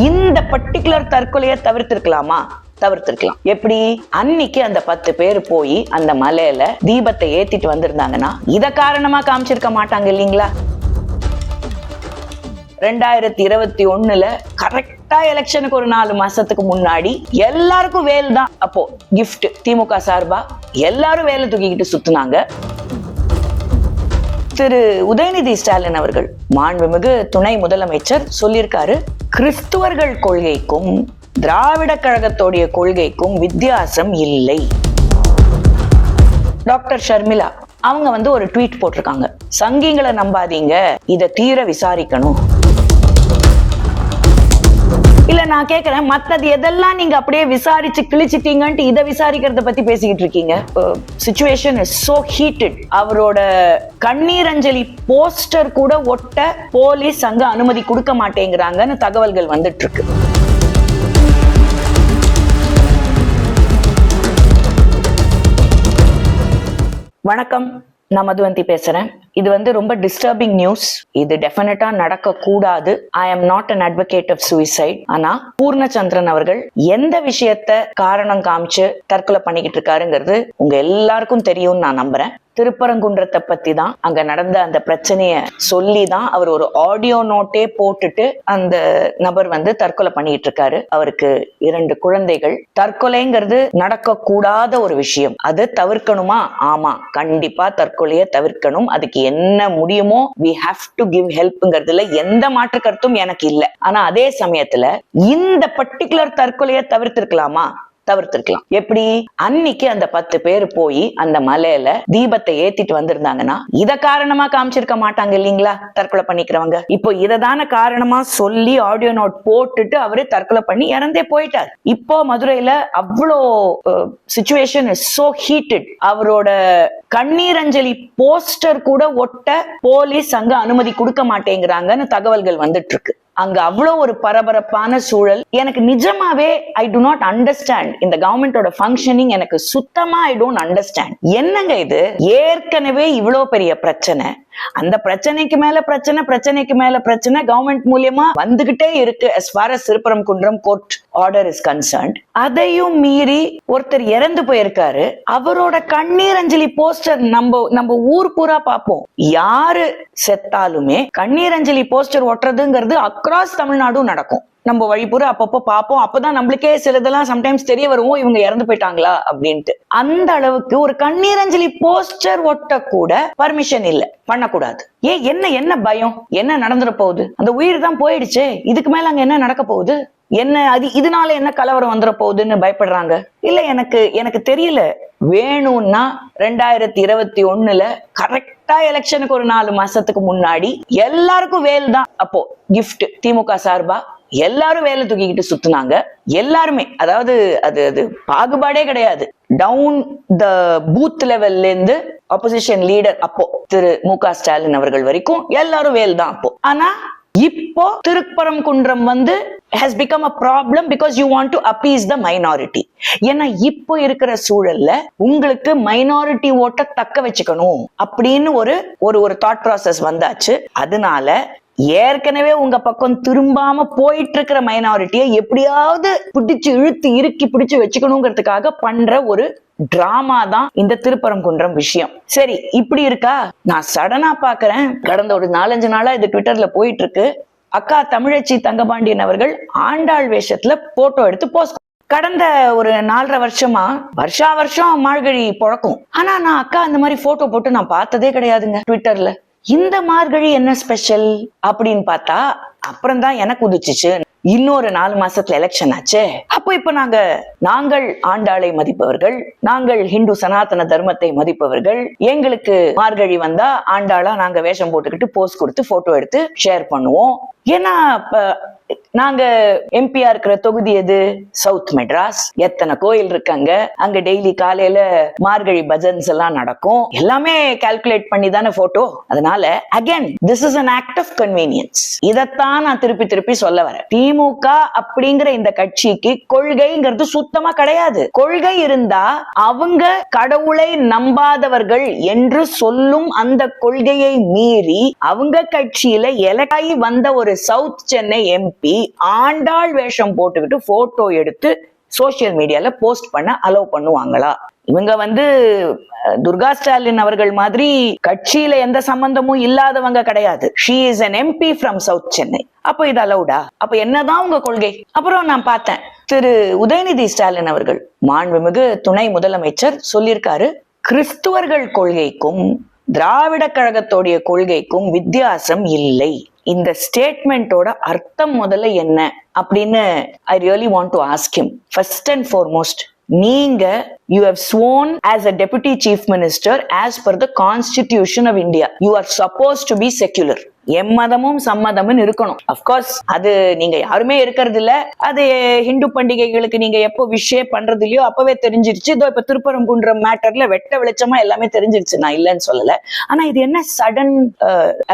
இந்த பர்டிகுலர் தற்கொலையை தவிர்த்திருக்கலாமா? தவிர்த்திருக்கலாம். எப்படி? அன்னைக்கு அந்த பத்து பேர் போய் அந்த மலையில தீபத்தை ஏத்திட்டு வந்திருந்தாங்கன்னா இத காரணமா காமிச்சிருக்க மாட்டாங்க இல்லைங்களா? ரெண்டாயிரத்தி இருபத்தி ஒண்ணுல கரெக்டா எலெக்ஷனுக்கு ஒரு நாலு மாசத்துக்கு முன்னாடி எல்லாருக்கும் வேல் தான் அப்போ கிஃப்ட் திமுக சார்பா எல்லாரும் வேலை தூக்கிக்கிட்டு சுத்துனாங்க. திரு உதயநிதி ஸ்டாலின் அவர்கள் மாண்புமிகு துணை முதலமைச்சர் சொல்லியிருக்காரு கிறிஸ்துவர்கள் கொள்கைக்கும் திராவிட கழகத்தோடைய கொள்கைக்கும் வித்தியாசம் இல்லை. டாக்டர் ஷர்மிளா அவங்க வந்து ஒரு ட்வீட் போட்டிருக்காங்க. சங்கிங்களை நம்பாதீங்க இத தீர விசாரிக்கணும். இல்ல நான் கேக்குறேன். மத்தது எதெல்லாம் நீங்க அப்படியே விசாரிச்சு கிழிச்சிட்டீங்கன்ட்டு இதை விசாரிக்கிறத பத்தி பேசிக்கிட்டு இருக்கீங்க? சுச்சுவேஷன் இஸ் சோ ஹீட்டட் அவரோட கண்ணீர் அஞ்சலி போஸ்டர் கூட ஒட்ட போலீஸ் அங்க அனுமதி கொடுக்க மாட்டேங்கிறாங்கன்னு தகவல்கள் வந்துட்டு இருக்கு. வணக்கம். நான் மதுவந்தி பேசுறேன். இது வந்து ரொம்ப டிஸ்டர்பிங் நியூஸ் இது டெஃபினட்டா நடக்க கூடாது I am not an advocate of suicide ஆனா பூர்ணச்சந்திரன் அவர்கள் எந்த விஷயத்த காரணம் காமிச்சு தற்கொலை பண்ணிக்கிட்டு இருக்காருங்கிறது உங்க எல்லாருக்கும் தெரியும்னு நான் நம்புறேன். திருப்பரங்குன்றத்தை பத்தி தான் அங்க நடந்த அந்த பிரச்சனைய சொல்லி தான் அவர் ஒரு ஆடியோ நோட்டே போட்டுட்டு அந்த நபர் வந்து தற்கொலை பண்ணிட்டு இருக்காரு. அவருக்கு இரண்டு குழந்தைகள். தற்கொலைங்கிறது நடக்க கூடாத ஒரு விஷயம். அது தவிர்க்கணுமா? ஆமா கண்டிப்பா தற்கொலையை தவிர்க்கணும். அதுக்கு என்ன முடியுமோ வி ஹாவ் டு கிவ் ஹெல்ப்ங்கிறதுல எந்த மாற்று கருத்தும் எனக்கு இல்லை. ஆனா அதே சமயத்துல இந்த பர்டிகுலர் தற்கொலையை தவிர்த்திருக்கலாமா? தவிர்த்திருக்கலாம். எப்படி? அன்னைக்கு அந்த பத்து பேர் போய் அந்த மலையில தீபத்தை ஏத்திட்டு வந்திருந்தாங்கன்னா இத காரணமா காமிச்சிருக்க மாட்டாங்க இல்லீங்களா? தற்கொலை பண்ணிக்கிறவங்க. இப்போ இததான காரணமா சொல்லி ஆடியோ நோட் போட்டுட்டு அவரு தற்கொலை பண்ணி இறந்தே போயிட்டார். இப்போ மதுரையில அவ்வளோ சுச்சுவேஷன் இஸ் சோ ஹீட்டட் அவரோட கண்ணீர் அஞ்சலி போஸ்டர் கூட ஒட்ட போலீஸ் அங்க அனுமதி கொடுக்க மாட்டேங்கிறாங்கன்னு தகவல்கள் வந்துட்டு இருக்கு அங்க அவ்வளோ ஒரு பரபரப்பான சூழல். எனக்கு நிஜமாவே ஐ டு நாட் அண்டர்ஸ்டாண்ட் இந்த கவர்மெண்டோட ஃபங்க்ஷனிங் எனக்கு சுத்தமா ஐ டோன்ட் அண்டர்ஸ்டாண்ட் என்னங்க இது? ஏற்கனவே இவ்வளோ பெரிய பிரச்சனை. அந்த பிரச்சனைக்கு மேல பிரச்சனை பிரச்சனைக்கு மேல பிரச்சனை கவர்மெண்ட் மூலியமா வந்துகிட்டே இருக்கு. As far as சிறுபுரம் Kunram court order is concerned அதையும் மீறி ஒருத்தர் இறந்து போயிருக்காரு. அவரோட கண்ணீர் அஞ்சலி போஸ்டர் நம்ம நம்ம ஊர் பூரா பார்ப்போம். யாரு செத்தாலுமே கண்ணீர் அஞ்சலி போஸ்டர் ஒட்டுறதுங்கிறது அக்ராஸ் தமிழ்நாடும் நடக்கும். நம்ம வழிபுற அப்பப்போ பார்ப்போம் அப்பதான் நம்மளுக்கே சிலதெல்லாம் சம்டைம்ஸ் தெரிய வருவோம் இவங்க இறந்து போயிட்டாங்களா அப்படின்ட்டு. அந்த அளவுக்கு ஒரு கண்ணீரஞ்சலி போஸ்டர் ஒட்ட கூட பர்மிஷன் இல்ல. பண்ணக்கூடாது. ஏன் என்ன என்ன பயம்? என்ன நடந்துட போகுது? அந்த உயிர் தான் போயிடுச்சு. இதுக்கு மேல அங்க என்ன நடக்க போகுது? என்ன அது இதனால என்ன கலவரம் வந்துட போகுதுன்னு பயப்படுறாங்க? இல்ல எனக்கு எனக்கு தெரியல. வேணும்னா ரெண்டாயிரத்தி இருபத்தி ஒண்ணுல கரெக்ட் கரெக்டா எலெக்ஷனுக்கு ஒரு நாலு மாசத்துக்கு முன்னாடி எல்லாருக்கும் வேல் தான் அப்போ கிஃப்ட் திமுக சார்பா எல்லாரும் வேலை தூக்கிக்கிட்டு சுத்துனாங்க. எல்லாருமே அதாவது அது அது பாகுபாடே கிடையாது. டவுன் த பூத் லெவல்ல இருந்து ஆப்போசிஷன் லீடர் அப்போ திரு மு க ஸ்டாலின் அவர்கள் வரைக்கும் எல்லாரும் வேல் தான் அப்போ. ஆனா இப்போ திருப்பரம் குன்றம் வந்து has become a problem because you want to appease the minority ஏன்னா இப்போ இருக்கிற சூழல்ல உங்களுக்கு மைனாரிட்டி ஓட்ட தக்க வச்சுக்கணும் அப்படின்னு ஒரு ஒரு ஒரு தாட் ப்ராசஸ் வந்தாச்சு. அதனால ஏற்கனவே உங்க பக்கம் திரும்பாம போயிட்டு இருக்கிற மைனாரிட்டியை எப்படியாவது பிடிச்சு இழுத்து இறுக்கி பிடிச்சு வச்சுக்கணுங்கிறதுக்காக பண்ற ஒரு டிராமா தான் இந்த திருப்பரங்குன்றம் விஷயம். சரி இப்படி இருக்கா? நான் சடனா பாக்குறேன். கடந்த ஒரு நாலஞ்சு நாளா இது ட்விட்டர்ல போயிட்டு இருக்கு அக்கா தமிழச்சி தங்கபாண்டியன் அவர்கள் ஆண்டாள் வேஷத்துல போட்டோ எடுத்து போஸ்ட் கடந்த ஒரு நாலரை வருஷமா வருஷா வருஷம் மாழ்கழி புழக்கும். ஆனா நான் அக்கா அந்த மாதிரி போட்டோ போட்டு நான் பார்த்ததே கிடையாதுங்க ட்விட்டர்ல இந்த மார்கழி என்ன ஸ்பெஷல் அப்படின்னு பார்த்தா அப்புறம் தான் எனக்கு உதிச்சிச்சு. இன்னொரு நாலு மாசத்துல எலெக்ஷன் ஆச்சே. அப்போ இப்ப நாங்க நாங்கள் ஆண்டாளை மதிப்பவர்கள் நாங்கள் ஹிந்து சனாதன தர்மத்தை மதிப்பவர்கள் எங்களுக்கு மார்கழி வந்தா ஆண்டாளா நாங்க வேஷம் போட்டுக்கிட்டு போஸ்ட் கொடுத்து போட்டோ எடுத்து ஷேர் பண்ணுவோம். ஏன்னா நாங்க எம்பியா இருக்கிற தொகுதி எது? சவுத் மெட்ராஸ் எத்தனை கோயில் இருக்காங்க? அங்க டெய்லி காலையில மார்கழி பஜன்ஸ் எல்லாம் நடக்கும். எல்லாமே கால்குலேட் பண்ணி தானே போட்டோ அதனால again this is an act of convenience இதைத்தான் நான் திருப்பி திருப்பி சொல்ல வரேன். திமுக அப்படிங்கிற இந்த கட்சிக்கு கொள்கைங்கிறது சுத்தமா கிடையாது. கொள்கை இருந்தா அவங்க கடவுளை நம்பாதவர்கள் என்று சொல்லும் அந்த கொள்கையை மீறி அவங்க கட்சியில எலக்காய் வந்த ஒரு சவுத் சென்னை எம்பி ஆண்டாள் வேஷம் போட்டுக்கிட்டு போட்டோ எடுத்து சோசியல் மீடியால போஸ்ட் பண்ண அலோவ் பண்ணுவாங்களா? இவங்க வந்து துர்கா ஸ்டாலின் அவர்கள் மாதிரி கட்சியில எந்த சம்பந்தமும் இல்லாதவங்க கிடையாது. She is an MP from south Chennai அப்ப இது அலௌடா அப்ப என்னதான் உங்க கொள்கை? அப்புறம் நான் பார்த்தேன் திரு உதயநிதி ஸ்டாலின் அவர்கள் மாண்புமிகு துணை முதலமைச்சர் சொல்லியிருக்காரு கிறிஸ்துவர்கள் கொள்கைக்கும் திராவிட கழகத்தோடைய கொள்கைக்கும் வித்தியாசம் இல்லை. இந்த ஸ்டேட்மெண்ட்டோட அர்த்தம் முதல்ல என்ன அப்படின்னு I really want to ask him first and foremost நீங்க you have sworn as a deputy chief minister as per the constitution of india. You are supposed to be secular. எம்மதமும் சம்மதமும் இருக்கணும். அப்கோர்ஸ் அது நீங்க யாருமே இருக்கிறது இல்ல அது ஹிந்து பண்டிகைகளுக்கு நீங்க எப்போ விஷயம் பண்றது இல்லையோ அப்பவே தெரிஞ்சிருச்சு. இதோ இப்ப திருப்பரங்குன்ற மேட்டர்ல வெட்ட வெளிச்சமா எல்லாமே தெரிஞ்சிருச்சு. நான் இல்லைன்னு சொல்லல. ஆனா இது என்ன சடன்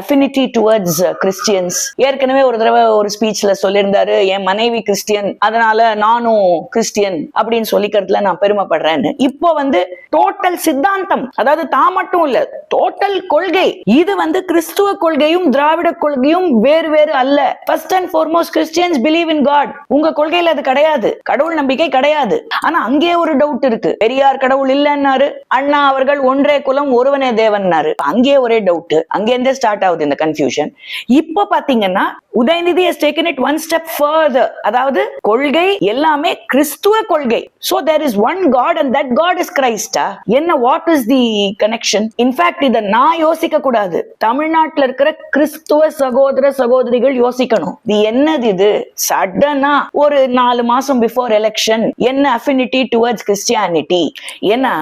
அஃபினிட்டி டுவர்ட்ஸ் கிறிஸ்டியன்ஸ் ஏற்கனவே ஒரு தடவை ஒரு ஸ்பீச்ல சொல்லியிருந்தாரு என் மனைவி கிறிஸ்டியன் அதனால நானும் கிறிஸ்டியன் அப்படின்னு சொல்லிக்கிறதுல நான் பெருமைப்படுறேன் அப்படின்னு. இப்போ வந்து டோட்டல் சித்தாந்தம் அதாவது தான் மட்டும் இல்ல டோட்டல் கொள்கை. இது வந்து கிறிஸ்துவ கொள்கையும் திராவிட கொள்கையும் வேறு வேறு அல்ல. First and foremost Christians believe in God உங்க கொள்கையில அது கிடையாது. கடவுள் நம்பிக்கை கிடையாது. ஆனா அங்கே ஒரு டவுட் இருக்கு. பெரியார் கடவுள் இல்லைன்னாரு. அண்ணா அவர்கள் ஒன்றே குலம் ஒருவனே தேவன்னாரு. அங்கே ஒரே டவுட் அங்கே இருந்தே ஸ்டார்ட் ஆகுது இந்த கன்ஃபியூஷன் இப்போ பாத்தீங்கன்னா Udhayanidhi has taken it one step further அதாவது கொள்கை எல்லாமே கிறிஸ்துவ கொள்கை. So there is one God and that God is கிரைஸ்டா என்ன what is the connection in fact இத நான் யோசிக்க கூடாது தமிழ்நாட்டுல இருக்கிற கிறிஸ்துவ சகோதர சகோதரிகள் யோசிக்கணும். இது என்னது இது? சடனா ஒரு நாலு மாசம் பிஃபோர் எலெக்ஷன் என்ன அஃபினிட்டி டுவர்ட்ஸ் கிறிஸ்டியானிட்டி ஏன்னா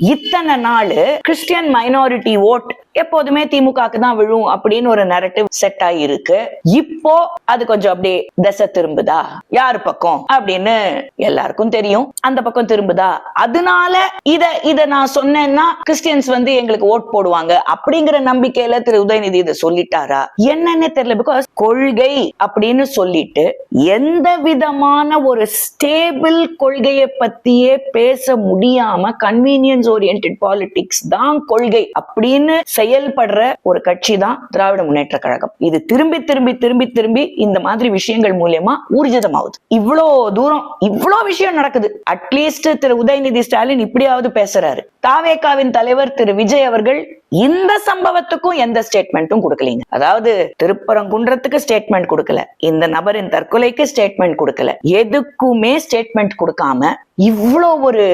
இத்தனை நாள் கிறிஸ்டியன் மைனாரிட்டி ஓட் எப்போதுமே திமுகக்கு தான் விழும் அப்படின்னு ஒரு நரட்டிவ் செட் ஆகிருக்கு இப்போ அது கொஞ்சம் அப்படியே திசை திரும்புதா? யார் பக்கம்? அப்படின்னு எல்லாருக்கும் தெரியும். அந்த பக்கம் திரும்புதா? அதனால இத இத நான் சொன்னேன்னா கிறிஸ்டியன்ஸ் வந்து எங்களுக்கு ஓட் போடுவாங்க அப்படிங்கிற நம்பிக்கையில திரு உதயநிதி இதை சொல்லிட்டாரா? என்னன்னு தெரியல. பிகாஸ் கொள்கை அப்படின்னு சொல்லிட்டு எந்த விதமான ஒரு ஸ்டேபிள் கொள்கையை பத்தியே பேச முடியாம கன்வீனியன்ஸ் ஓரியன்ட் பாலிடிக்ஸ் தான் கொள்கை அப்படின்னு செயல்படுற ஒரு கட்சி தான் திராவிட முன்னேற்ற கழகம். இது திரும்பி திரும்பி திரும்பி திரும்பி இந்த மாதிரி விஷயங்கள் மூலியமா ஊர்ஜிதமாகுது. இவ்வளோ தூரம் இவ்வளோ விஷயம் நடக்குது. அட்லீஸ்ட் திரு உதயநிதி ஸ்டாலின் இப்படியாவது பேசுறாரு. தாவேகாவின் தலைவர் திரு விஜய் அவர்கள் இந்த சம்பவத்துக்கும் எந்த ஸ்டேட்மெண்ட்டும் கொடுக்கலீங்க. அதாவது திருப்பரங்குன்றத்துக்கு ஸ்டேட்மெண்ட் கொடுக்கல. இந்த நபரின் தற்கொலைக்கு ஸ்டேட்மெண்ட் கொடுக்கல. எதுக்குமே ஸ்டேட்மெண்ட் கொடுக்காம இவ்வளோ ஒரு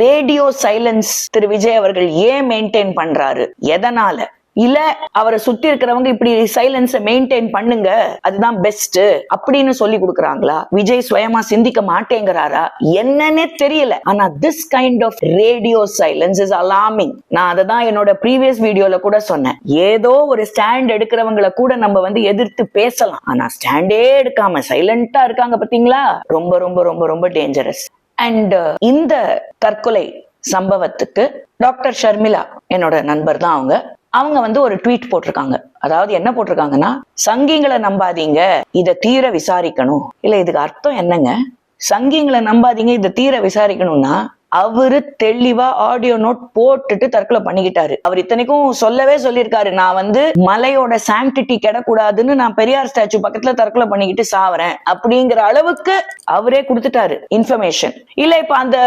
ரேடியோ சைலன்ஸ் திரு விஜய் அவர்கள் ஏன் மெயின்டைன் பண்றாரு? எதனால? இல்ல அவரை சுத்தி இருக்கிறவங்க இப்படி சைலன்ஸ மெயின்டைன் பண்ணுங்க. அதுதான் பெஸ்ட் அப்படின்னு சொல்லி கொடுக்கறாங்களா? விஜய் சுயமா சிந்திக்க மாட்டேங்கிறாரா? என்னன்னே தெரியல. ஆனா this kind of radio silence is alarming நான் அதை தான் என்னோட ப்ரீவியஸ் வீடியோல கூட சொன்னேன். ஏதோ ஒரு ஸ்டாண்ட் எடுக்கிறவங்கள கூட நம்ம வந்து எதிர்த்து பேசலாம். ஆனா ஸ்டாண்டே எடுக்காம சைலண்டா இருக்காங்க பாத்தீங்களா ரொம்ப ரொம்ப ரொம்ப ரொம்ப டேஞ்சரஸ் அண்ட் இந்த தற்கொலை சம்பவத்துக்கு டாக்டர் ஷர்மிளா என்னோட நண்பர் தான் அவங்க. அவங்க வந்து ஒரு ட்வீட் போட்டிருக்காங்க. அதாவது என்ன போட்டிருக்காங்கன்னா சங்கிங்களை நம்பாதீங்க இதை தீர விசாரிக்கணும். இல்ல இதுக்கு அர்த்தம் என்னங்க? சங்கிங்களை நம்பாதீங்க இதை தீர விசாரிக்கணும்னா அவரு தெளிவா ஆடியோ நோட் போட்டுட்டு தற்கொலை பண்ணிக்கிட்டாரு. அவர் இத்தனைக்கும் சொல்லவே சொல்லியிருக்காரு. நான் வந்து மலையோட சாங்டிட்டி கெடக்கூடாதுன்னு நான் பெரியார் ஸ்டாச்சு பக்கத்துல தற்கொலை பண்ணிக்கிட்டு சாவறேன். அப்படிங்கிற அளவுக்கு அவரே கொடுத்துட்டாரு இன்ஃபர்மேஷன் இல்ல இப்ப அந்த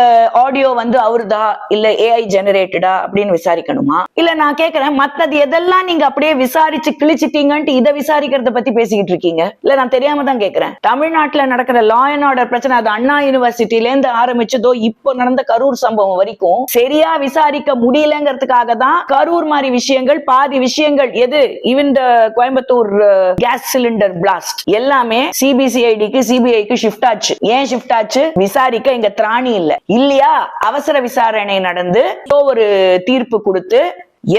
ஆடியோ வந்து அவருதா? இல்ல ஏஐ ஜெனரேட்டடா அப்படின்னு விசாரிக்கணுமா? இல்ல நான் கேக்குறேன் மத்தது எதெல்லாம் நீங்க அப்படியே விசாரிச்சு கிழிச்சிட்டீங்கன்ட்டு இதை விசாரிக்கிறத பத்தி பேசிக்கிட்டு இருக்கீங்க? இல்ல நான் தெரியாம தான் கேக்குறேன். தமிழ்நாட்டுல நடக்கிற லா அண்ட் ஆர்டர் பிரச்சனை அது அண்ணா யூனிவர்சிட்டில இருந்து ஆரம்பிச்சதோ இப்போ நடந்த கரூர் சம்பவம் வரைக்கும் சரியா விசாரிக்க முடியலங்கிறதுக்காக தான் கரூர் மாதிரி விஷயங்கள் பாதி விஷயங்கள் எது? Even Coimbatore gas cylinder blast எல்லாமே சிபிசிஐடிக்கு சிபிஐக்கு ஷிஃப்ட் ஆச்சு. ஏன் ஷிஃப்ட் ஆச்சு? விசாரிக்க இங்க திராணி இல்ல. இல்லையா? அவசர விசாரணை நடந்து ஏதோ ஒரு தீர்ப்பு கொடுத்து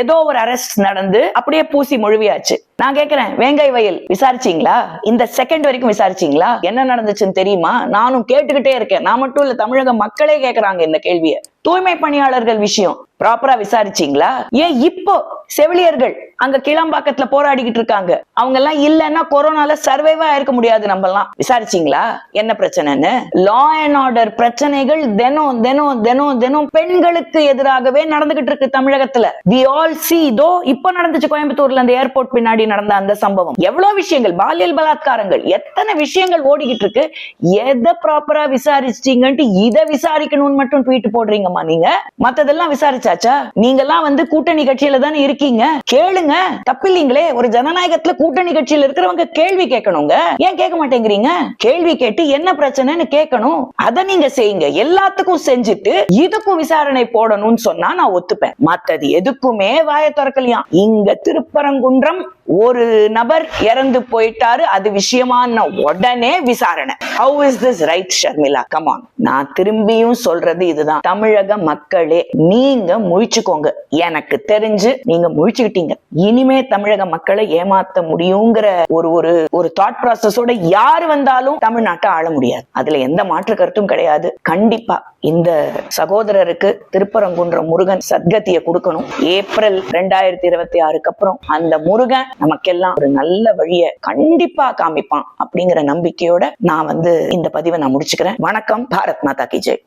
ஏதோ ஒரு அரெஸ்ட் நடந்து அப்படியே பூசி மொழிவியாச்சு. நான் கேட்கிறேன் வேங்கை வயல் விசாரிச்சீங்களா? இந்த செகண்ட் வரைக்கும் விசாரிச்சீங்களா? என்ன நடந்துச்சுன்னு தெரியுமா? நானும் கேட்டுக்கிட்டே இருக்கேன். நான் மட்டும் இல்ல தமிழக மக்களே கேக்குறாங்க இந்த கேள்வியை. தூய்மை பணியாளர்கள் விஷயம் ப்ராப்பரா விசாரிச்சீங்களா? ஏன் இப்போ செவிலியர்கள் அங்க கிளம்பாக்கத்துல போராடிக்கிட்டு இருக்காங்க. அவங்க எல்லாம் இல்லைன்னா கொரோனால சர்வைவா இருக்க முடியாது நம்ம எல்லாம் விசாரிச்சீங்களா? என்ன பிரச்சனைன்னு? லா அண்ட் ஆர்டர் பிரச்சனைகள் தினம் தினம் தினம் தினம் பெண்களுக்கு எதிராகவே நடந்துகிட்டு இருக்கு தமிழகத்துல. வி ஆல் சி இதோ இப்ப நடந்துச்சு கோயம்புத்தூர்ல அந்த ஏர்போர்ட் பின்னாடி நடந்த அந்த சம்பவம். எவ்வளவு விஷயங்கள்? பாலியல் பலாத்காரங்கள். எத்தனை விஷயங்கள் ஓடிக்கிட்டு இருக்கு? எதை ப்ராப்பரா விசாரிச்சிட்டீங்கன்ட்டு இதை விசாரிக்கணும்னு மட்டும் ட்வீட் போடுறீங்கம்மா நீங்க. மத்ததெல்லாம் விசாரிச்சாச்சா? நீங்க எல்லாம் வந்து கூட்டணி கட்சியில தானே இருக்கீங்க. கேளுங்க. தப்பில்லைங்களே. ஒரு ஜனநாயகத்துல கூட்டணி கட்சியில இருக்கிறவங்க கேள்வி கேட்கணுங்க. ஏன் கேட்க மாட்டேங்கிறீங்க? கேள்வி கேட்டு என்ன பிரச்சனைன்னு கேட்கணும். அதை நீங்க செய்யுங்க. எல்லாத்துக்கும் செஞ்சுட்டு இதுக்கும் விசாரணை போடணும்னு சொன்னா நான் ஒத்துப்பேன். மத்தது எதுக்குமே வாய திறக்கலையாம் இங்க திருப்பரங்குன்றம் ஒரு நபர் இறந்து போயிட்டாரு அது விஷயமான உடனே விசாரணை. How is this right Sharmila come on நான் திரும்பியும் சொல்றது இதுதான். தமிழக மக்களே நீங்க முழிச்சுக்கோங்க. எனக்கு தெரிஞ்சு நீங்க முழிச்சுக்கிட்டீங்க. இனிமே தமிழக மக்களை ஏமாத்த முடியுங்கிற ஒரு ஒரு ஒரு தாட் ப்ராசஸோட யாரு வந்தாலும் தமிழ்நாட்டை ஆள முடியாது. அதுல எந்த மாற்று கருத்தும் கிடையாது. கண்டிப்பா இந்த சகோதரருக்கு திருப்பரங்குன்ற முருகன் சத்கதியை கொடுக்கணும். ஏப்ரல் ரெண்டாயிரத்தி இருபத்தி ஆறுக்கு அப்புறம் அந்த முருகன் நமக்கெல்லாம் ஒரு நல்ல வழியை கண்டிப்பா காமிப்பான் அப்படிங்கிற நம்பிக்கையோட நான் வந்து இந்த பதிவை நான் முடிச்சுக்கிறேன். வணக்கம் பாரத் மாதா கி ஜெய்.